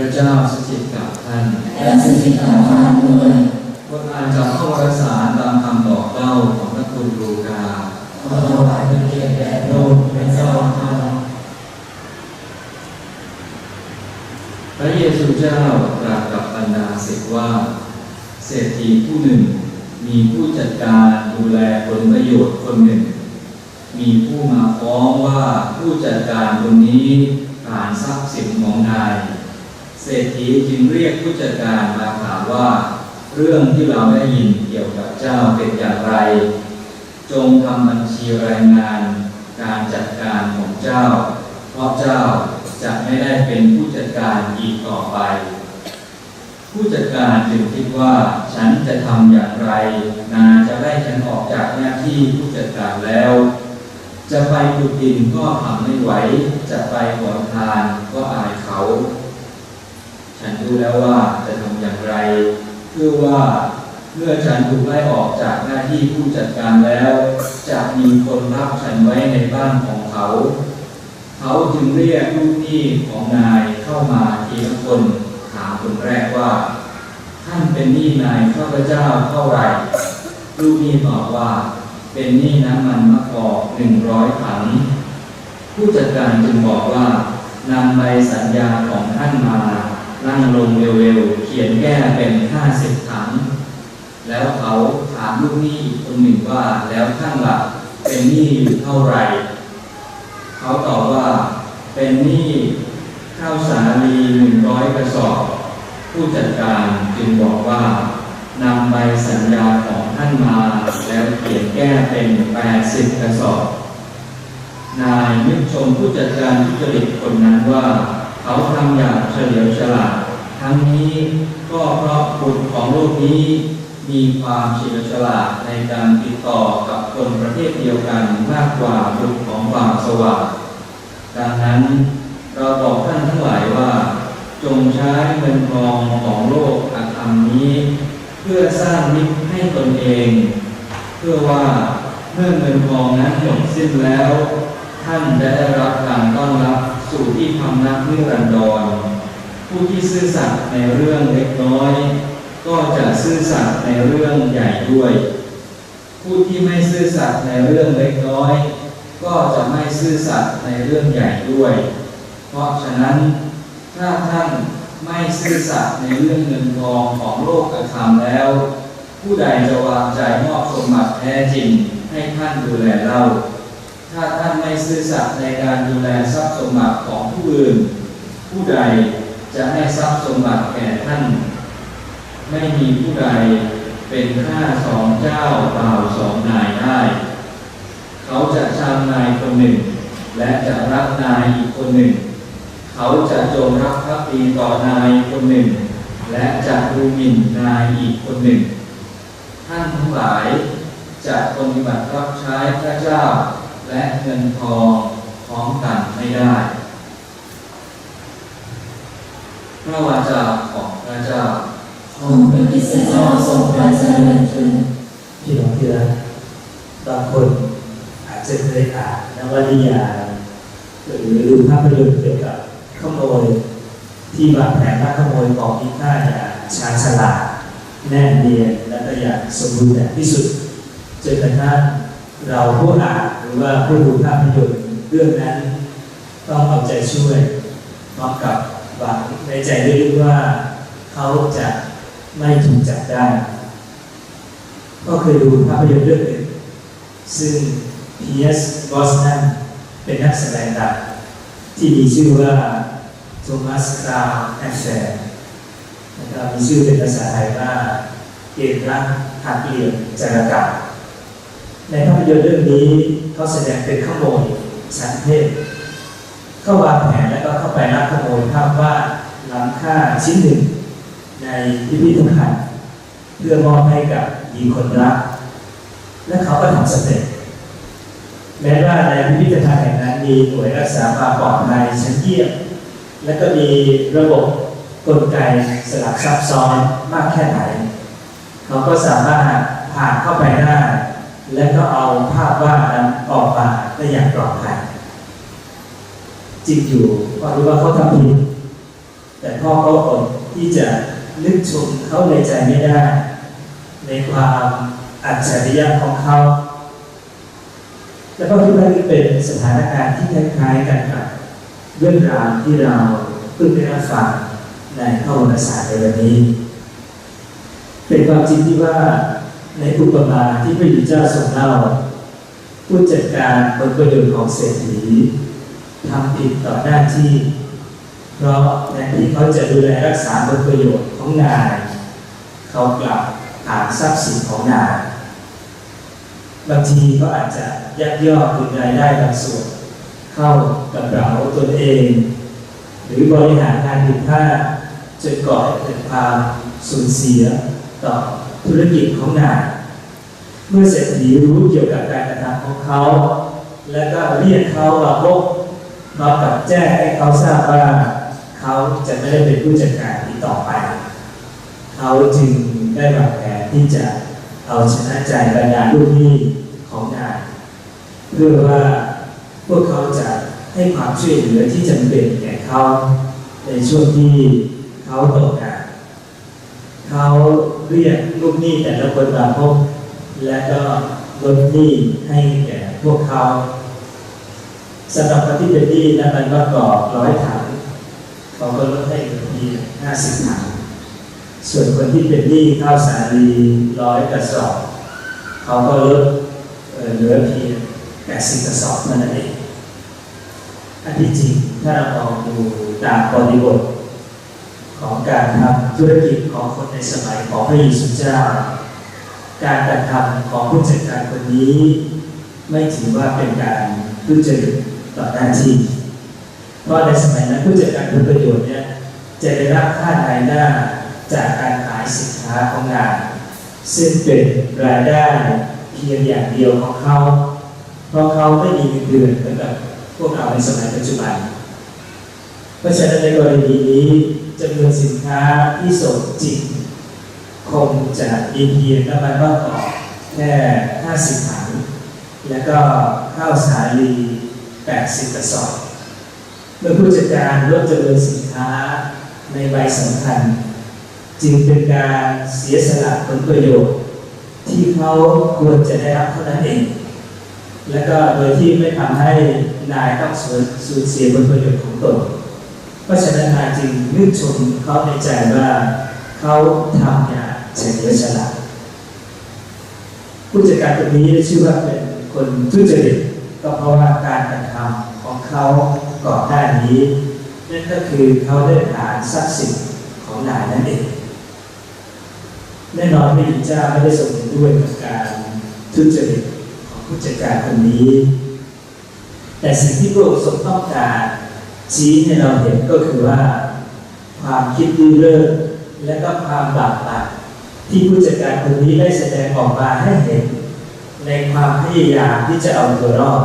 พระเจ้าสถิตกับท่านและสถิตกับท่านด้วยบทอ่านจากข้อวารสารตามคำบอกเล่าของพระคุณลูกาขอถวายเป็นเกียรติแด่พระองค์เป็นเจ้าข้าพระเยซูเจ้าตรัสกับบรรดาศิษย์ว่า เศรษฐีผู้หนึ่ง มีผู้จัดการดูแลผลประโยชน์คนหนึ่ง มีผู้มาฟ้องว่าผู้จัดการคนนี้ผ่านทรัพย์สินของนาย เศรษฐีจึงเรียกผู้จัดการมาถามว่า เรื่องที่เราได้ยินเกี่ยวกับเจ้าเป็นอย่างไร จงทำบัญชีรายงานการจัดการของเจ้า เพราะเจ้าจะไม่ได้เป็นผู้จัดการอีกต่อไป ผู้จัดการจึงคิดว่าฉันจะทำอย่างไร นาจะได้ฉันออกจากหน้าที่ผู้จัดการแล้ว จะไปขุดดินก็ทำไม่ไหว จะไปขอทานก็อายเขา รู้แล้วว่าจะทำอย่างไร เพื่อว่าเมื่อฉันถูกไล่ออกจากหน้าที่ผู้จัดการแล้ว จะมีคนรับฉันไว้ในบ้านของเขา เขาจึงเรียกลูกหนี้ของนายเข้ามาทีละคนถามคนแรกว่า ท่านเป็นหนี้นายข้าพเจ้าเท่าไหร่ ลูกหนี้ตอบว่า เป็นหนี้น้ำมันมะกอกหนึ่งร้อยถังผู้จัดการจึงบอกว่านำใบสัญญาของท่านมา นั่งลงเร็วๆ เขียนแก้เป็นห้าสิบถังแล้วเขาถามลูกหนี้คนหนึ่งว่าแล้วท่านล่ะเป็นหนี้อยู่เท่าไหร่ เขาตอบว่าเป็นหนี้ข้าวสาลีหนึ่งร้อยกระสอบ ผู้จัดการจึงบอกว่านำใบสัญญาของท่านมาแล้วเขียนแก้เป็นแปดสิบกระสอบ นายนึกชมผู้จัดการทุจริตคนนั้นว่า เขาทำอย่างเฉลียวฉลาด ทั้งนี้ก็เพราะบุตรของโลกนี้มีความเฉลียวฉลาดในการติดต่อกับคนประเภทเดียวกันมากกว่าบุตรของความสว่างดังนั้นเราบอกท่านทั้งหลายว่า จงใช้เงินทองของโลกอธรรมนี้ เพื่อสร้างมิตรให้ตนเอง เพื่อว่าเมื่อเงินทองนั้นหมดสิ้นแล้ว ท่านจะได้รับการต้อนรับ สู่ที่พำนักนิรันดร ผู้ที่ซื่อสัตย์ในเรื่องเล็กน้อย ก็จะซื่อสัตย์ในเรื่องใหญ่ด้วย ผู้ที่ไม่ซื่อสัตย์ในเรื่องเล็กน้อย ก็จะไม่ซื่อสัตย์ในเรื่องใหญ่ด้วย เพราะฉะนั้นถ้าท่านไม่ซื่อสัตย์ในเรื่องเงินทองของโลกกระทำแล้ว ผู้ใดจะวางใจมอบสมบัติแท้จริงให้ท่านดูแลเล่า ถ้าท่านไม่ซื่อสัตย์ในการดูแลทรัพย์สมบัติของผู้อื่น ผู้ใดจะให้ทรัพย์สมบัติแก่ท่าน ไม่มีผู้ใดเป็นข้าสองเจ้าเปล่าสองนายได้ เขาจะชังนายคนหนึ่ง และจะรักนายอีกคนหนึ่ง เขาจะจงรักภักดีต่อนายคนหนึ่ง และจะดูหมิ่นนายอีกคนหนึ่ง ท่านทั้งหลายจะปฏิบัติรับใช้พระเจ้า และเงินทองพร้อมกันไม่ได้พระวาจาของพระเจ้าของพระคริสเจ้าทรงพระเจริญขึ้นพี่น้องที่รักบางคนอาจจะเคยอ่านนวนิยายหรือดูภาพยนตร์เกี่ยวกับขโมยที่วางแผนว่าขโมยของมีค่าอย่างชาญฉลาดแน่นเนียนและก็อย่างสมบูรณ์แบบที่สุดจนกระทั่งเราผู้อ่าน รือว่าผู้ดูภาพยนตร์เรื่องนั้น ต้องเอาใจช่วยพร้อมกับหวังในใจลึกๆว่าเขาจะไม่ถูกจับได้ ก็เคยดูภาพยนตร์เรื่องหนึ่งซึ่งพียสบอสนันเป็นนักแสดงดังที่มีชื่อว่าโทมัสคราวแอนแฟร์นะครับมีชื่อเป็นภาษาไทยว่าเกมรักหักเหลี่ยมจารกรรม ในภาพยนตร์เรื่องนี้เขาแสดงเป็นขโมยชั้นเทพเข้าวางแผนแล้วก็เข้าไปลักขโมยภาพวาดล้ำค่าชิ้นหนึ่ง ในพิพิธภัณฑ์เพื่อมอบให้กับหญิงคนรัก และเขาก็ทำสำเร็จแม้ว่าในพิพิธภัณฑ์แห่งนั้นมีหน่วยรักษาความปลอดภัยชั้นเยี่ยมและก็มีระบบกลไกสลับซับซ้อนมากแค่ไหน เขาก็สามารถผ่านเข้าไปได้ และก็เอาภาพวาดนั้นออกมาได้อย่างปลอดภัยจริงอยู่ก็รู้ว่าเขาทำผิดแต่พ่อเขาอดที่จะนึกชมเขาในใจไม่ได้ ในความอัจฉริยะของเขาแล้วก็คิดว่านี่เป็นสถานการณ์ที่คล้ายๆกันกับเรื่องราวที่เราเพิ่งได้รับฟังในพระวรรณศาสตร์ในวันนี้ เป็นความจริงที่ว่า ในอุปมาที่พระยุทธเจ้าทรงเล่าผู้จัดการผลประโยชน์ของเศรษฐีทำผิดต่อหน้าที่ เพราะแทนที่เขาจะดูแลรักษาผลประโยชน์ของนาย เขากลับหาทรัพย์สินของนายบางทีก็อาจจะยักยอกคืนรายได้บางส่วน เข้ากระเป๋าตนเอง หรือบริหารงานผิดพลาดจนก่อให้เกิดความสูญเสียต่อ ธุรกิจของนายเมื่อเศรษฐีรู้เกี่ยวกับการกระทำของเขา แล้วก็เรียกเขามาพบมากับแจ้งให้เขาทราบว่าเขาจะไม่ได้เป็นผู้จัดการอีกต่อไป เขาจึงได้วางแผนที่จะเอาชนะใจบรรดาลูกหนี้ของนายเพื่อว่าพวกเขาจะให้ความช่วยเหลือที่จำเป็นแก่เขาในช่วงที่เขาตกงานเขา เรียกลูกหนี้แต่ละคนมาพบ และก็ลดหนี้ให้แก่พวกเขาสำหรับคนที่เป็นหนี้น้ำมันมะกอกร้อยถังเขาก็ลดให้เพียงห้าสิบถังส่วนคนที่เป็นหนี้ข้าวสาลีร้อยกระสอบเขาก็ลดเอ่อเหลือเพียงแปดสิบกระสอบเท่านั้นเองอันที่จริงถ้าเรามองดูตามบริบท ของการทำธุรกิจของคนในสมัยของพระเยซูเจ้า การกระทำของผู้จัดการคนนี้ ไม่ถือว่าเป็นการทุจริตต่อหน้าที่เพราะในสมัยนั้นผู้จัดการผลประโยชน์เนี่ยจะได้รับค่ารายได้จากการขายสินค้าของงานซึ่งเป็นรายได้เพียงอย่างเดียวของเขา เพราะเขาไม่มีเงินเดือนเหมือนกับพวกเราในสมัยปัจจุบัน เพราะฉะนั้นในกรณีนี้ จำนวนสินค้าที่ส่งจริงคงจะมีเพียงน้ำมันมะกอกแค่ 50ถังแล้วก็ข้าวสาลี 80กระสอบเมื่อผู้จัดการลดจำนวนสินค้าในใบสำคัญ จึงเป็นการเสียสละผลประโยชน์ ที่เขาควรจะได้รับเท่านั้นเอง และก็โดยที่ไม่ทำให้นายต้องสูญเสียผลประโยชน์ของตน เพราะฉะนั้นนาจึงนึกชมเขาในใจว่าเขาทำอย่างเฉลียวฉลาดผู้จัดการคนนี้ชื่อว่าเป็นคนทุจริตก็เพราะว่าการกระทำของเขาก่อนหน้านี้นั่นก็คือเขาได้หาทรัพย์สินของนายนั่นเองแน่นอนพระเจ้าไม่ได้ทรงเห็นด้วยกับการทุจริตของผู้จัดการคนนี้ แต่สิ่งที่พระองค์ทรงต้องการ ชี้ให้เราเห็นก็คือว่า ความคิดดื้อเร่อและก็ความบาปหนักที่ผู้จัดการคนนี้ได้แสดงออกมาให้เห็น ในความพยายามที่จะเอาตัวรอด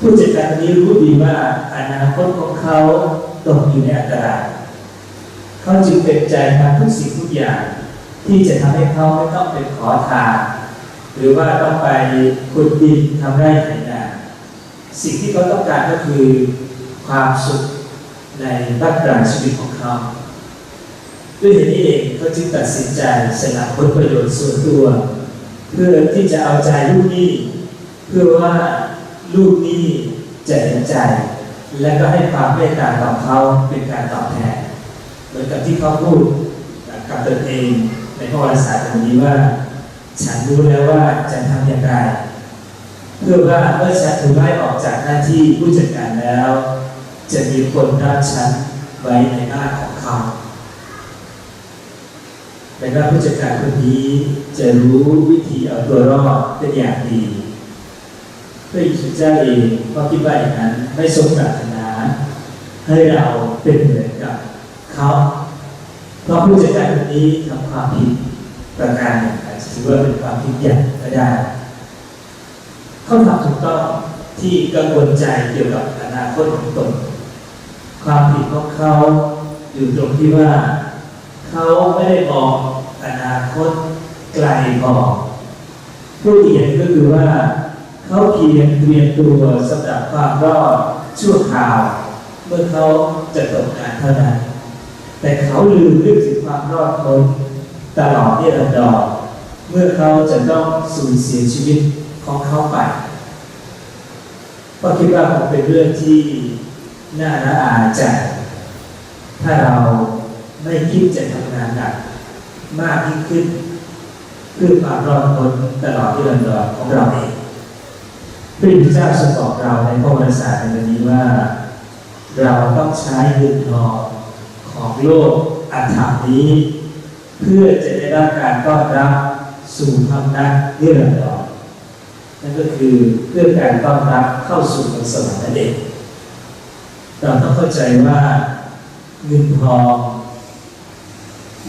ผู้จัดการคนนี้รู้ดีว่าอนาคตของเขาตกอยู่ในอันตรายเขาจึงเป็นใจทำทุกสิ่งทุกอย่าง ที่จะทำให้เขาไม่ต้องเป็นขอทานหรือว่าต้องไปขุดดินทำไร่ไถนาสิ่งที่เขาต้องการก็คือ ความสุขในบ้านปลายชีวิตของเขาด้วยเหตุนี้เองเขาจึงตัดสินใจสละผลประโยชน์ส่วนตัว เพื่อที่จะเอาใจลูกหนี้ เพื่อว่าลูกหนี้จะเห็นใจ และก็ให้ความเมตตาต่อเขาเป็นการตอบแทนเหมือนกับที่เขาพูดกับตนเองในพระวรศาสตร์ตรงนี้ว่า ฉันรู้แล้วว่าจะทำอย่างไรเพื่อว่าเมื่อฉันถูกไล่ออกจากหน้าที่ผู้จัดการแล้ว จะมีคนรับฉันไว้ในบ้าของเขาแต่ว่าผู้จัดการคนนี้จะรู้วิธีเอาตัวรอดเป็นอย่างดีพระเยซูเจ้าเองก็คิดว่าอย่างนั้นไม่ทรงปรารถนา ให้เราเป็นเหมือนกับเขาเพราะผู้จัดการคนนี้ทำความผิดประการหนึ่งอาจจะถือว่าเป็นความผิดใหญ่ก็ได้ เขาทำถูกต้องที่กังวลใจเกี่ยวกับอนาคตของตน ความผิดของเขาอยู่ตรงที่ว่า เขาไม่ได้มองอนาคตไกลพอกผู้เอียนก็คือว่า เขาเพียงเตรียมตัวสำหรับความรอดชั่วคราว เมื่อเขาจะตกงานเท่านั้น แต่เขาลืมนึกถึงความรอดพ้นตลอดที่รันดรเมื่อเขาจะต้องสูญเสียชีวิตของเขาไปก็คิดว่าคงเป็นเรื่องที่ น่าละอายใจถ้าเราไม่คิดจะทำงานหนักมากยิ่งขึ้นเพื่อความรอดพ้นตลอดที่รันดรของเราเองพระพุทธเจ้าทรงบอกเราในพระวรศาสตร์ในวันนี้ว่า เราต้องใช้เงินทองของโลกอันธรรมนี้ เพื่อจะได้รับการต้อนรับสู่ธรรมนักนิรันดรนั่นก็คือเพื่อการต้อนรับเข้าสู่เมืองสวรรค์นั่นเอง เราต้องเข้าใจว่าเงินทอง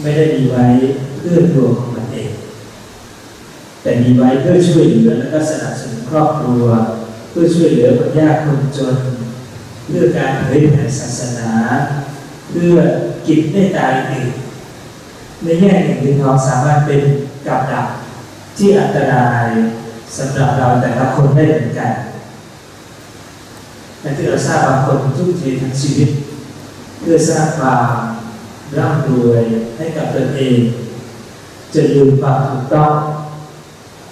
ไม่ได้มีไว้เพื่อตัวของมันเอง แต่มีไว้เพื่อช่วยเหลือและก็สนับสนุนครอบครัว เพื่อช่วยเหลือคนยากคนจน เพื่อการเผยแผ่ศาสนา เพื่อกิจเมตตาอื่นในแง่หนึ่งเงินทองสามารถเป็นกับดักที่อันตรายสำหรับเราแต่ละคนได้เหมือนกัน แต่ที่เราทราบบางคนทุ่มเททั้งชีวิต เพื่อสร้างความร่ำรวยให้กับตนเอง จะลืมความถูกต้อง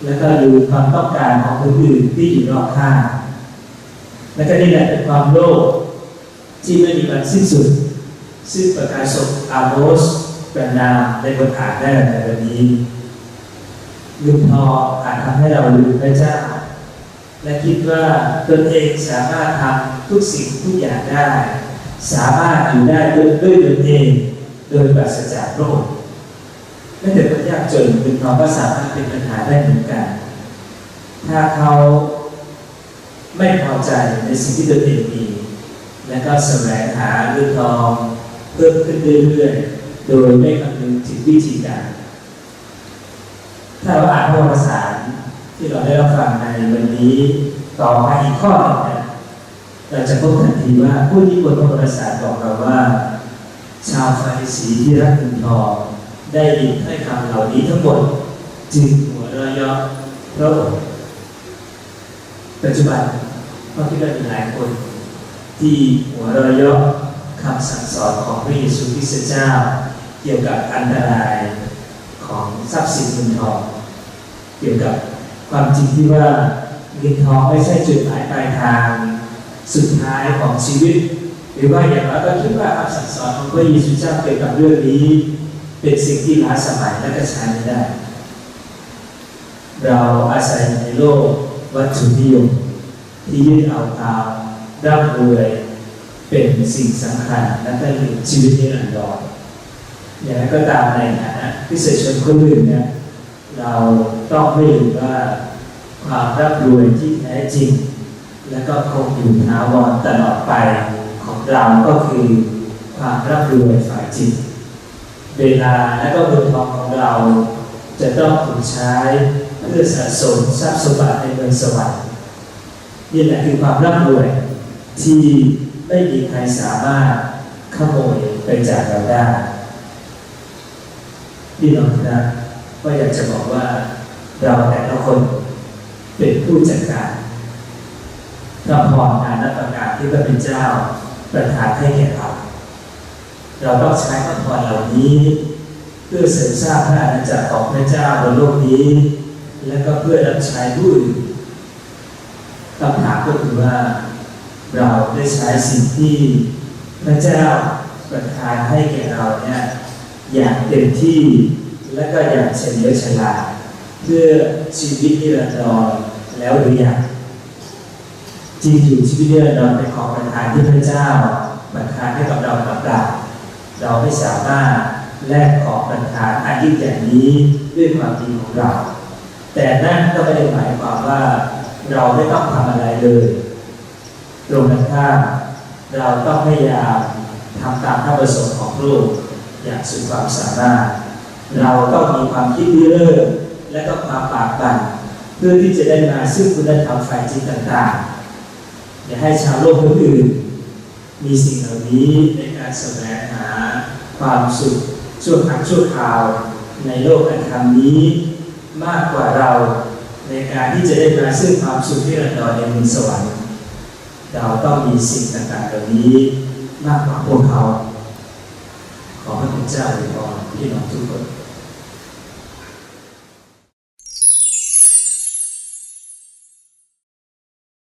และก็ลืมความต้องการของคนอื่นที่อยู่รอบข้างและก็นี่แหละเป็นความโลภที่ไม่มีวันสิ้นสุด ซึ่งประกาศกอาโมสเป็นนามในบทอ่านได้ในวันนี้ลืมทออาจทำให้เราลืมพระเจ้า และคิดว่าตนเองสามารถทำทุกสิ่งทุกอย่างได้ สามารถอยู่ได้ด้วยด้วยตนเองโดยปราศจากโรคไม่แต่คนยากจนลืมทองก็สามารถเป็นปัญหาได้เหมือนกัน ถ้าเขาไม่พอใจในสิ่งที่ตนเองมีและก็แสวงหาเงินทองเพิ่มขึ้นเรื่อยๆ โดยไม่คำนึงถึงวิธีการ ถ้าเราอ่านพระวรสาร ที่เราได้รับฟังในวันนี้ต่อมาอีกข้อหนึ่งนะเราจะพบทันทีว่าผู้ที่บนพระวระสารบอกเราว่า ชาวฟาริสีที่รักเงินทองได้ยินให้คำเหล่านี้ทั้งหมดจึงหัวเราะเยาะพระองค์ปัจจุบันก็คิดว่ามีหลายคน ที่หัวเราะเยาะคำสั่งสอนของพระเยซูคริสต์เจ้า เกี่ยวกับอันตรายของทรัพย์สินเงินทอง เกี่ยวกับ ความจริงที่ว่าเงินทองไม่ใช่จุดหมายปลายทางสุดท้ายของชีวิต หรือว่าอย่างเราก็คิดว่าคำสั่งสอนของพระเยซูเจ้าเกี่ยวกับเรื่องนี้ เป็นสิ่งที่ล้าสมัยและก็ใช้ไม่ได้ เราอาศัยในโลกวัตถุนิยมที่ยึดเอาตามร่ำรวยเป็นสิ่งสำคัญและก็อยู่ชีวิตนิรันดรอย่างนั้นก็ตามในฐานะพิเศษชนคนอื่นเนี่ย เราต้องไม่ลืมว่าความร่ำรวยที่แท้จริง และก็คงอยู่ถาวรตลอดไปของเราก็คือความร่ำรวยฝ่ายจิต เวลาและก็เงินทองของเรา จะต้องถูกใช้เพื่อสะสมทรัพย์สมบัติในเมืองสวรรค์นี่แหละคือความร่ำรวยที่ไม่มีใครสามารถขโมยไปจากเราได้พี่น้องนะ ก็อยากจะบอกว่าเราแต่ละคนเป็นผู้จัดการพระพรงานและประกาศที่พระเป็นเจ้าประทานให้แก่เราเราต้องใช้พระพรเหล่านี้ เพื่อเสริมสร้างพระอาณาจักรของพระเจ้าบนโลกนี้ และก็เพื่อรับใช้ผู้อื่นคำถามก็คือว่าเราได้ใช้สิ่งที่พระเจ้าประทานให้แก่เราเนี่ยอย่างเต็มที่ และก็อย่างเฉลียวฉลาดเพื่อชีวิตนิรันดรแล้วหรือยังจริงอยู่ชีวิตนิรันดรเป็นของประทานที่พระเจ้าประทานให้กับเราหรือเปล่าเราไม่สามารถแลกของประทานอันยิ่งใหญ่นี้ด้วยความดีของเรา แต่นั่นก็ไม่ได้หมายความว่าเราไม่ต้องทำอะไรเลยตรงกันข้ามเราต้องพยายามทำตามพระประสงค์ของพระองค์อย่างสุดความสามารถ เราต้องมีความคิดที่เลิศและก็ความปากบั่นเพื่อที่จะได้มาซึ่งคุณธรรมฝ่ายจิตต่างๆอย่าให้ชาวโลกคนอื่น มีสิ่งเหล่านี้ในการแสวงหาความสุขชั่วครั้งชั่วคราวในโลกอันธรรมนี้มากกว่าเราในการที่จะได้มาซึ่งความสุขที่ระดอในมืสวรรค์เราต้องมีสิ่งต่างๆเหล่านี้มากกว่าพวกเขา ขอพระเจ้าอวยพร พี่น้องทุกคน